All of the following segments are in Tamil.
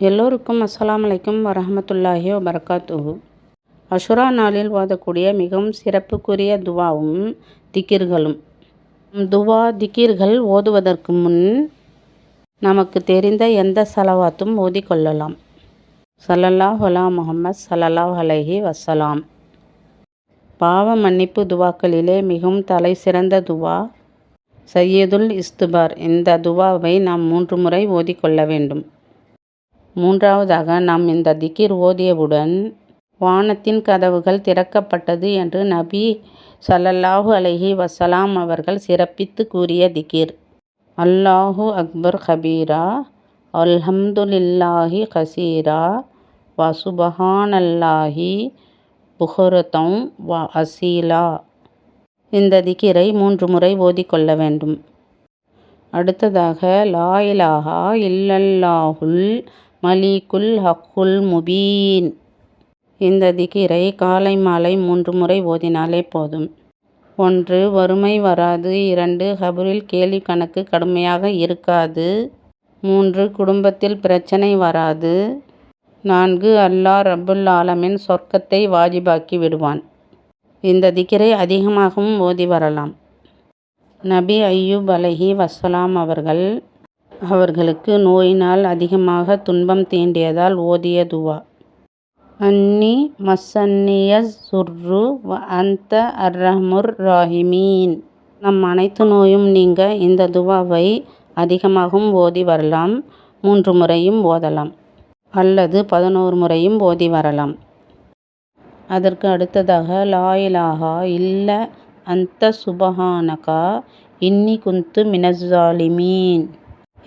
எல்லோருக்கும் அஸ்ஸலாம் அலைக்கும் வரமத்துல்லாஹி வபரகாத்துஹு. அஷுரா நாளில் ஓதக்கூடிய மிகவும் சிறப்புக்குரிய துவாவும் திக்கிர்களும். துவா திக்கிர்கள் ஓதுவதற்கு முன் நமக்கு தெரிந்த எந்த சலவாத்தும் ஓதிக்கொள்ளலாம் சல்லல்லாஹ் அலா முகமது சல்லல்லாஹ் அலஹி வசலாம் பாவ மன்னிப்பு துவாக்களிலே மிகவும் தலை சிறந்த துவா சையதுல் இஸ்துபார். இந்த துவாவை நாம் மூன்று முறை ஓதிக்கொள்ள வேண்டும். மூன்றாவதாக நாம் இந்த திக்கிர் ஓதியவுடன் வானத்தின் கதவுகள் திறக்கப்பட்டது என்று நபி சல்லல்லாஹு அலஹி வசலாம் அவர்கள் சிறப்பித்து கூறிய திக்கிர் அல்லாஹு அக்பர் ஹபீரா அல்ஹம்துலில்லாஹி ஹசீரா வசுபஹானல்லாஹி சுபஹானல்லாஹி புஹரதம் வ அசீலா. இந்த திகிரை மூன்று முறை ஓதிக்கொள்ள வேண்டும். அடுத்ததாக லா இலாஹா இல்லல்லாஹுல் மலிகுல் ஹக்குல் முபீன். இந்த திகிரை காலை மாலை மூன்று முறை ஓதினாலே போதும். ஒன்று வறுமை வராது. இரண்டு ஹபுரில் கேலி கணக்கு கடுமையாக இருக்காது. மூன்று குடும்பத்தில் பிரச்சனை வராது. நான்கு அல்லாஹ் ரபுல் ஆலமின் சொர்க்கத்தை வாஜிபாக்கி விடுவான். இந்த திக்கிரை அதிகமாகவும் ஓதி வரலாம். நபி அய்யூப் அலஹி வசலாம் அவர்கள் அவர்களுக்கு நோயினால் அதிகமாக துன்பம் தீண்டியதால் ஓதிய துவா. அன்னி மசன்னிய சுர்ரு அந்த அர்ரஹ்முர் ராஹிமீன். நம் அனைத்து நோயும் நீங்க இந்த துவாவை அதிகமாகவும் ஓதி வரலாம். மூன்று முறையும் ஓதலாம். அல்லது பதினோரு முறையும் ஓதி வரலாம். அதற்கு அடுத்ததாக லாயிலாகா இல்லை இல்ல அந்த சுபஹானகா இன்னி குந்து மினஜாலிமீன்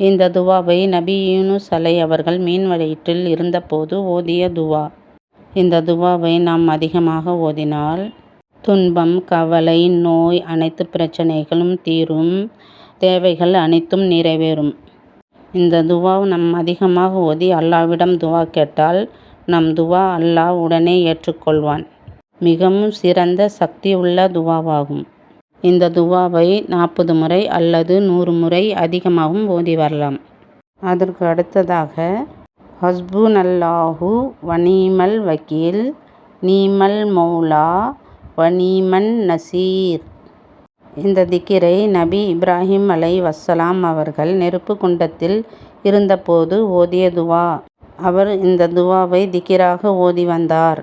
இந்த துவாவை நபி யூனுஸ் அலை அவர்கள் மீன் வயிற்றில் இருந்தபோது ஓதிய துவா. இந்த துவாவை நாம் அதிகமாக ஓதினால் துன்பம் கவலை நோய் அனைத்து பிரச்சனைகளும் தீரும். தேவைகள் அனைத்தும் நிறைவேறும். இந்த துவா நம் அதிகமாக ஓதி அல்லாவிடம் துவா கேட்டால் நம் துவா அல்லாஹ் உடனே ஏற்றுக்கொள்வான். மிகவும் சிறந்த சக்தி உள்ள துவாவாகும். இந்த துவாவை நாற்பது முறை அல்லது நூறு முறை அதிகமாகவும் ஓதி வரலாம். அதற்கு அடுத்ததாக ஹஸ்புனல்லாஹு வனீமல் வக்கீல் நீமல் மௌலா வனீமன் நசீர். இந்த திக்கிரை நபி இப்ராஹிம் அலை வஸ்ஸலாம் அவர்கள் நெருப்பு குண்டத்தில் இருந்தபோது ஓதிய துவா. அவர் இந்த துவாவை திக்கிராக ஓதி வந்தார்.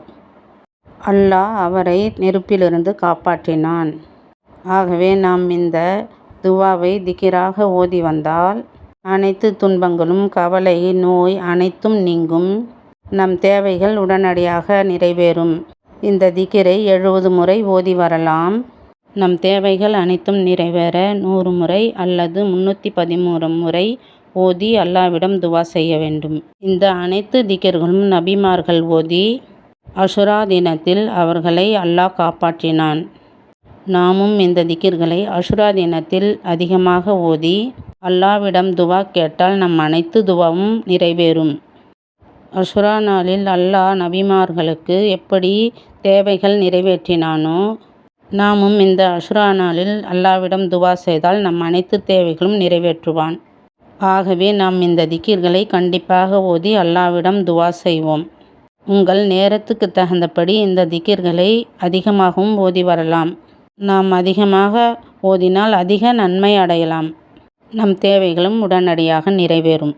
அல்லாஹ் அவரை நெருப்பிலிருந்து காப்பாற்றினான். ஆகவே நாம் இந்த துவாவை திக்கிராக ஓதி வந்தால் அனைத்து துன்பங்களும் கவலை நோய் அனைத்தும் நீங்கும். நம் தேவைகள் உடனடியாக நிறைவேறும். இந்த திக்கிரை எழுபது முறை ஓதி வரலாம். நம் தேவைகள் அனைத்தும் நிறைவேற நூறு முறை அல்லது முன்னூற்றி பதிமூறு முறை ஓதி அல்லாவிடம் துவா செய்ய வேண்டும். இந்த அனைத்து திக்கர்களும் நபிமார்கள் ஓதி அசுரா தினத்தில் அவர்களை அல்லாஹ் காப்பாற்றினான். நாமும் இந்த திக்கிர்களை அஷுரா தினத்தில் அதிகமாக ஓதி அல்லாவிடம் துவா கேட்டால் நம் அனைத்து துவாவும் நிறைவேறும். அஷுரா நாளில் அல்லாஹ் நபிமார்களுக்கு எப்படி தேவைகள் நிறைவேற்றினானோ நாமும் இந்த அஷுரா நாளில் அல்லாவிடம் துவா செய்தால் நம் அனைத்து தேவைகளும் நிறைவேற்றுவான். ஆகவே நாம் இந்த திக்கிர்களை கண்டிப்பாக ஓதி அல்லாவிடம் துவா செய்வோம். உங்கள் நேரத்துக்கு தகுந்தபடி இந்த திக்கிர்களை அதிகமாகவும் ஓதி வரலாம். நாம் அதிகமாக ஓதினால் அதிக நன்மை அடையலாம். நம் தேவைகளும் உடனடியாக நிறைவேறும்.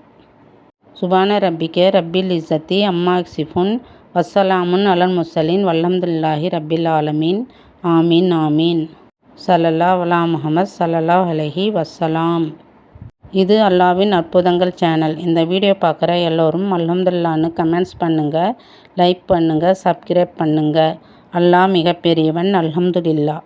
சுபான ரப்பிக்க ரப்பில் இசத்தி அம்மா சிஃபுன். வசலாமுன் அலன் முசலின் வல்லம்துல்லாஹி ரப்பில் ஆலமீன். ஆமீன் ஆமீன். சல்லல்லா வலா முகமது சல்லல்லா அலஹி வசலாம் இது அல்லாவின் அற்புதங்கள் சேனல். இந்த வீடியோ பார்க்குற எல்லோரும் அல்ஹம்துல்லான்னு கமெண்ட்ஸ் பண்ணுங்கள் லைக் பண்ணுங்கள் சப்ஸ்கிரைப் பண்ணுங்கள் அல்லாஹ் மிகப்பெரியவன் அல்ஹம்துல்லா